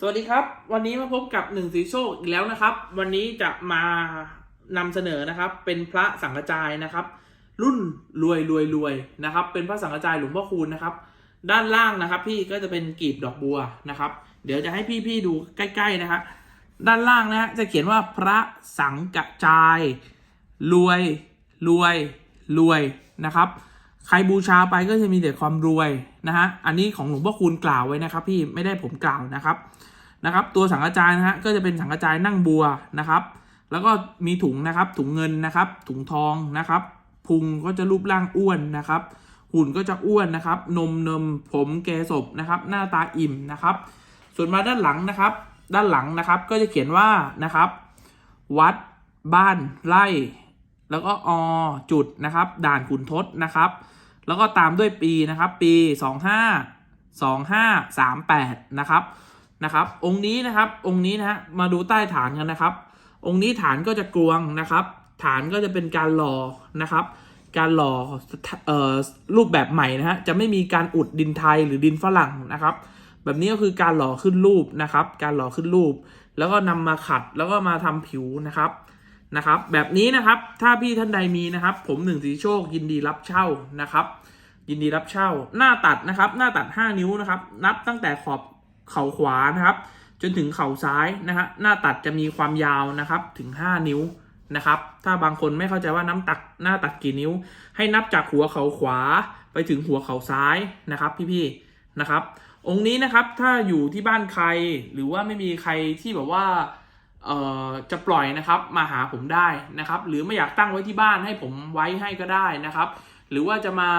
สวัสดีครับ วันนี้มาพบกับหนึ่งสีโชคอีกแล้วนะครับ วันนี้จะมานำเสนอนะครับ เป็นพระสังฆจายนะครับ รุ่นรวยรวยรวยนะครับ เป็นพระสังฆจายหลวงพ่อคูณนะครับ ด้านล่างนะครับ พี่ก็จะเป็นกีบดอกบัวนะครับ เดี๋ยวจะให้พี่ๆดูใกล้ๆนะครับด้านล่างนะฮะจะเขียนว่าพระสังฆจาย รวยรวยรวยนะครับ ใครบูชาไปก็จะมีแต่ความรวยนะฮะ อันนี้ของหลวงพ่อคูณกล่าวไว้นะครับ พี่ไม่ได้ผมกล่าวนะครับนะครับ ตัวสังฆจายนะฮะก็จะเป็นสังฆจายนั่งบัวนะครับ แล้วก็มีถุงนะครับ ถุงเงินนะครับ ถุงทองนะครับ พุงก็จะรูปร่างอ้วนนะครับ หุ่นก็จะอ้วนนะครับ นมเนมผมแกศพนะครับ หน้าตาอิ่มนะครับ ส่วนมาด้านหลังนะครับ ด้านหลังนะครับก็จะเขียนว่านะครับ วัดบ้านไร่ แล้วก็อจุดนะครับ ด่านขุนทศนะครับ แล้วก็ตามด้วยปีนะครับ ปี 25 2538 นะครับนะครับ องค์นี้นะครับองค์นี้นะฮะมาดูใต้ฐานกันนะครับ องค์นี้ฐานก็จะกลวงนะครับ ฐานก็จะเป็นการหล่อนะครับ การหล่อเอ่อรูปแบบใหม่นะฮะจะไม่มีการอุดดินไทยหรือดินฝรั่งนะครับ แบบนี้ก็คือการหล่อขึ้นรูปนะครับ การหล่อขึ้นรูป แล้วก็นำมาขัดแล้วก็มาทำผิวนะครับ นะครับ แบบนี้นะครับถ้าพี่ท่านใดมีนะครับ ผมหนึ่งสีโชคยินดีรับเช่านะครับ ยินดีรับเช่า หน้าตัดนะครับ หน้าตัด 5 นิ้วนะครับ นับตั้งแต่ขอบเข่าขวานะครับ จนถึงเข่าซ้ายนะฮะหน้าตัดจะมีความยาวนะครับถึง 5 นิ้วนะครับ ถ้าบางคนไม่เข้าใจว่าน้ำตัดหน้าตัดกี่นิ้ว ให้นับจากหัวเข่าขวาไปถึงหัวเข่าซ้ายนะครับ พี่ๆนะครับ องค์นี้นะครับถ้าอยู่ที่บ้านใครหรือว่าไม่มีใครที่แบบว่า จะปล่อยนะครับมาหาผมได้นะครับ หรือไม่อยากตั้งไว้ที่บ้านให้ผมไว้ให้ก็ได้นะครับ หรือว่าจะมา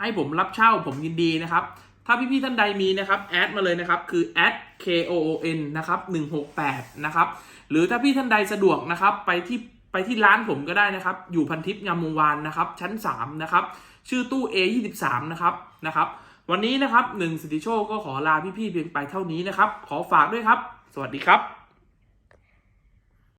ให้ผมรับเช่าผมยินดีนะครับ ถ้าพี่ๆท่านใดมีนะครับแอดมาเลยนะครับ คือ a d k o o n นะครับ168นะครับหรือถ้าพี่ท่านใดสะดวกนะครับไปที่ไปที่ร้านผมก็ได้นะครับ อยู่พันทิพย์งามวงวานนะครับ ชั้น3นะครับชื่อตู้ A23 นะครับนะครับวันนี้นะครับหนึ่งสิทธิโชคก็ขอลาพี่ๆเพียงไปเท่านี้นะครับ ขอฝากด้วยครับ สวัสดีครับ